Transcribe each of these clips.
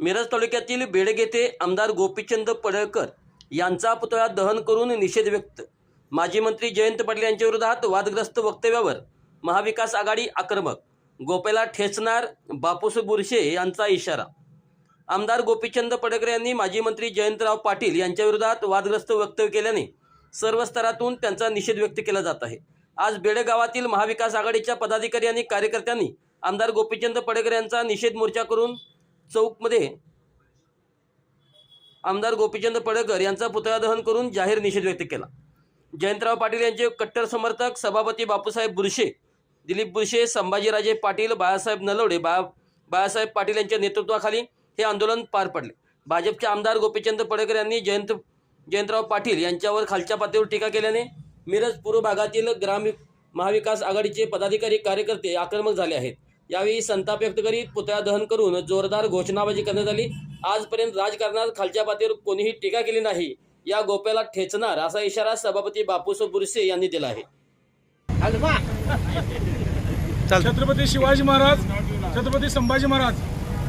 मिरज तालुक्यातील बेडग येथे आमदार गोपीचंद पडळकर यांचा पुतळा दहन करून निषेध व्यक्त. माजी मंत्री जयंत पाटील यांच्या विरोधात वादग्रस्त वक्तव्यावर महाविकास आघाडी आक्रमक. गोपेला ठेचणार बापूस बुरशे यांचा इशारा. आमदार गोपीचंद पडळकर यांनी माजी मंत्री जयंतराव पाटील यांच्या विरोधात वादग्रस्त वक्तव्य केल्याने सर्व स्तरातून त्यांचा निषेध व्यक्त केला जात आहे. आज बेडग गावातील महाविकास आघाडीच्या पदाधिकारी आणि कार्यकर्त्यांनी आमदार गोपीचंद पडेकर यांचा निषेध मोर्चा करून चौकमध्ये आमदार गोपीचंद पडेकर यांचा पुतळा दहन करून जाहीर निषेध व्यक्त केला. जयंतराव पाटील यांचे कट्टर समर्थक सभापती बापूसाहेब बुरशे दिलीप बुरशे संभाजीराजे पाटील बाळासाहेब नलवडे बा बाळासाहेब पाटील यांच्या नेतृत्वाखाली हे आंदोलन पार पडले. भाजपचे आमदार गोपीचंद पडेकर यांनी जयंत जयंतराव पाटील यांच्यावर खालच्या पातळीवर टीका केल्याने मिरज पूर्व भागातील ग्राम महाविकास आघाडीचे पदाधिकारी कार्यकर्ते आक्रमक झाले आहेत. यावेळी संताप व्यक्त करीत पुतळा दहन करून जोरदार घोषणाबाजी करण्यात आली. आजपर्यंत राजकारणात खालच्या पातळीवर कोणीही टीका केली नाही. या गोप्याला ठेचणार असा इशारा सभापती बापूसो बुरसे यांनी दिला आहे. छत्रपती शिवाजी महाराज छत्रपती संभाजी महाराज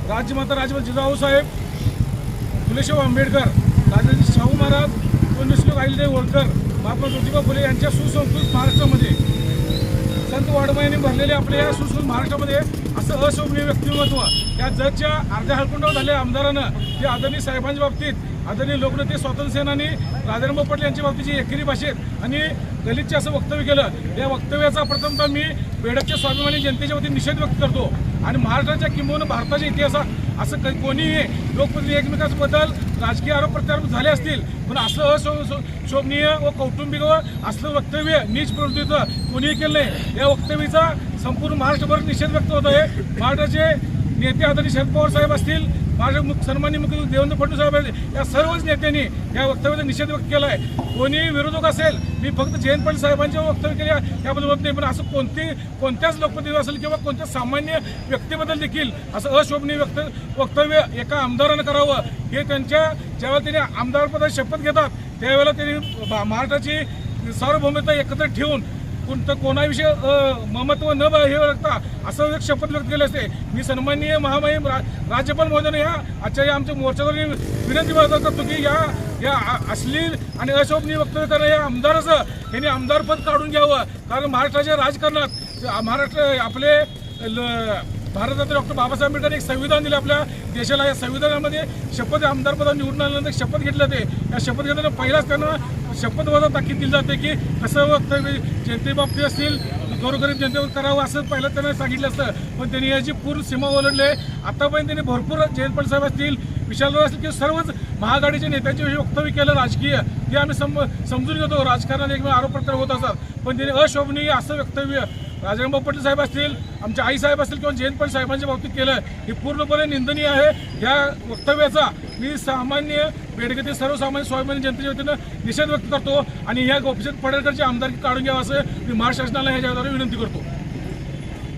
राज्यमाता राजमाता जिजाऊ साहेब फुलेशाह आंबेडकर राजाजी शाहू महाराज पुण्यश्लोक आईलदेव होळकर. महात्मा ज्योतिबा फुले यांच्या सुसंस्कृत महाराष्ट्रामध्ये संत वाडमायांनी भरलेले आपल्या या सुसंस्कृत महाराष्ट्रामध्ये असं अशोभनीय व्यक्तिमत्व या जगच्या अर्ध्या हळकुंडावर झालेल्या आमदारानं ते आदरणीय साहेबांच्या बाबतीत आदरणीय लोकनेते स्वातंत्र्यसेनानी सेनानी पटेल यांच्या यांच्या जी एकेरी भाषेत आणि दलितचे असं वक्तव्य केलं. या वक्तव्याचा प्रथमतः मी बेडकच्या स्वाभिमानी जनतेच्या वतीने निषेध व्यक्त करतो. आणि महाराष्ट्राच्या किंबहुना भारताच्या इतिहासात असं काही कोणीही लोकप्रतिनिधी एकमेकांबद्दल राजकीय आरोप प्रत्यारोप झाले असतील. पण असं अशो शोभनीय व कौटुंबिक व असलं वक्तव्य नीच प्रवृत्तीचं कोणीही केलं नाही. या वक्तव्याचा संपूर्ण महाराष्ट्रभर निषेध व्यक्त होत आहे. महाराष्ट्राचे नेते आदरणीय शरद पवार साहेब असतील महाराष्ट्र मुख सन्मान्य मुख्यमंत्री देवेंद्र फडणवीस साहेब या सर्वच नेत्यांनी या वक्तव्याचा निषेध व्यक्त केला आहे. कोणी विरोधक असेल मी फक्त जयंत पाटील साहेबांचे वक्तव्य केले याबद्दल होत नाही. पण असं कोणती कोणत्याच लोकप्रतिनिधी असेल किंवा कोणत्या सामान्य व्यक्तीबद्दल देखील असं अशोभनीय व्यक्त वक्तव्य एका आमदारानं करावं हे त्यांच्या ज्यावेळेला त्यांनी आमदारपदाची शपथ घेतात त्यावेळेला त्यांनी महाराष्ट्राची सार्वभौमता एकत्र ठेवून कोणतं कोणाविषयी अ, ममत्व न ब- हे लागता असं एक शपथ व्यक्त केली असते. मी सन्माननीय महामहिम रा- राज्यपाल महोदयाने या आजच्या या आमच्या मोर्चावर विनंती करतो की या या अश्लील आणि अशोभनीय वक्तव्य करणाऱ्या या आमदाराचं यांनी आमदारपद काढून घ्यावं. कारण महाराष्ट्राच्या राजकारणात महाराष्ट्र आपले ल- भारतरत्न डॉक्टर बाबासाहेब आंबेडकर एक संविधान दिलं आपल्या देशाला. या संविधानामध्ये शपथ आमदारपदा निवडून आल्यानंतर शपथ घेतली जाते. या शपथ घेताना पहिलाच त्यांना शपथपदात ताकीद दिली जाते की कसं वक्तव्य जनतेबाबतीत असतील गोरगरीब जनतेवर करावं असं पहिलं त्यांना सांगितलं असतं. पण त्यांनी याची पूर्ण सीमा ओलांडले. आतापर्यंत त्यांनी भरपूर जयंत पाटील साहेब असतील विशालराव असतील किंवा सर्वच महाआघाडीच्या नेत्यांचे जे वक्तव्य केलं राजकीय. ते आम्ही सम समजून घेतो. राजकारणात एकमेव आरोप प्रत्यारोप होत असतात. पण त्यांनी अशोभनीय असं वक्तव्य राजाराम पाटील साहेब असतील आमच्या आई साहेब असतील किंवा जयंत पाटील साहेबांच्या बाबतीत केलं हे पूर्णपणे निंदनीय आहे. या वक्तव्याचा मी सामान्य बेडगेतील सर्वसामान्य स्वाभिमानी जनतेच्या वतीनं निषेध व्यक्त करतो आणि ह्या गोपीचंद पडळकरची आमदारकी काढून घ्यावं असं मी महाराष्ट्र शासनाला ह्याच्याद्वारे विनंती करतो.